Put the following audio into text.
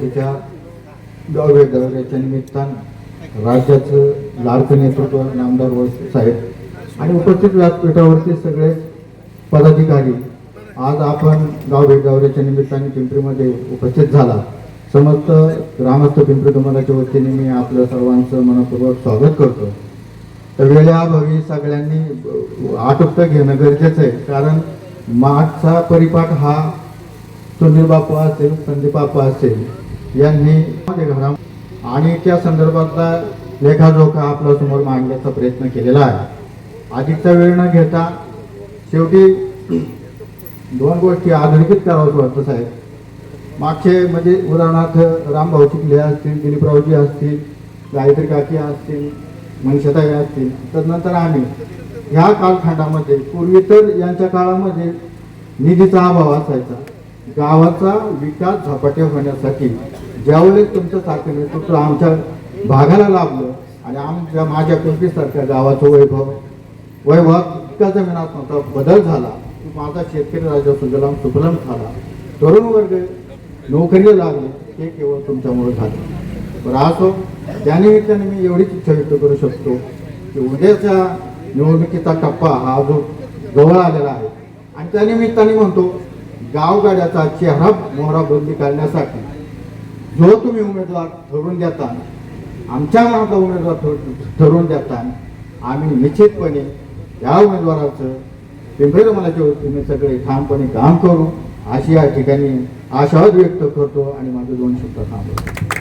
गोष्टीच्या दहाव्या दौऱ्याच्या निमित्तानं राज्याचं लाडकं नेतृत्व नामदार वळसे साहेब आणि उपस्थित व्यासपीठावरती सगळे पदाधिकारी आज आपण गाव भेट दौऱ्याच्या निमित्ताने पिंपरीमध्ये उपस्थित झाला. समस्त ग्रामस्थ पिंपरी तुम्हालाच्या वतीने मी आपल्या सर्वांचं मनपूर्वक स्वागत करतो. तर वेळेअभावी सगळ्यांनी अ, आटोपतं घेणं गरजेचं आहे कारण मागचा परिपाठ हा सुनील बापू असेल संदीप बापू असेल यांनी घरा आणि त्या संदर्भातला लेखाजोखा आपल्यासमोर मांडण्याचा प्रयत्न केलेला आहे. अधिकचा वेळ न घेता शेवटी दोन गोष्टी अधोरेखित करावं वाटतं साहेब. मागचे म्हणजे उदाहरणार्थ रामभाऊ चिखले असतील दिलीपरावजी असतील गायत्री काकी असतील मनशताई असतील तदनंतर आम्ही ह्या कालखंडामध्ये पूर्वी तर यांच्या काळामध्ये निधीचा अभाव असायचा. गावाचा विकास झपाट्या होण्यासाठी ज्यावेळेस तुमचं सारखं नेतृत्व आमच्या भागाला लाभलं आणि आमच्या माझ्या कुंपीसारख्या गावाचं वैभव वैभव इतका जमिनात बदल झाला की माझा शेतकरी राजा सुजलाम सुफलम झाला. तरुण वर्ग नोकरीला लागले हे केवळ तुमच्यामुळे झालं. बरं असो त्यानिमित्ताने मी एवढीच इच्छा व्यक्त करू शकतो की उद्याच्या निवडणुकीचा टप्पा हा जो जवळ आलेला आहे. आणि त्यानिमित्ताने म्हणतो गावगाड्याचा चेहरा मोहरा बदली करण्यासाठी जो तुम्ही उमेदवार ठरवून देता आमच्या मनातला उमेदवार ठर- ठरवून देता आम्ही निश्चितपणे या उमेदवाराचं पिंपरी रमलाच्या वतीने सगळे ठामपणे काम करू अशी या ठिकाणी आशावाद व्यक्त करतो आणि माझे दोन शब्द थांबवतो.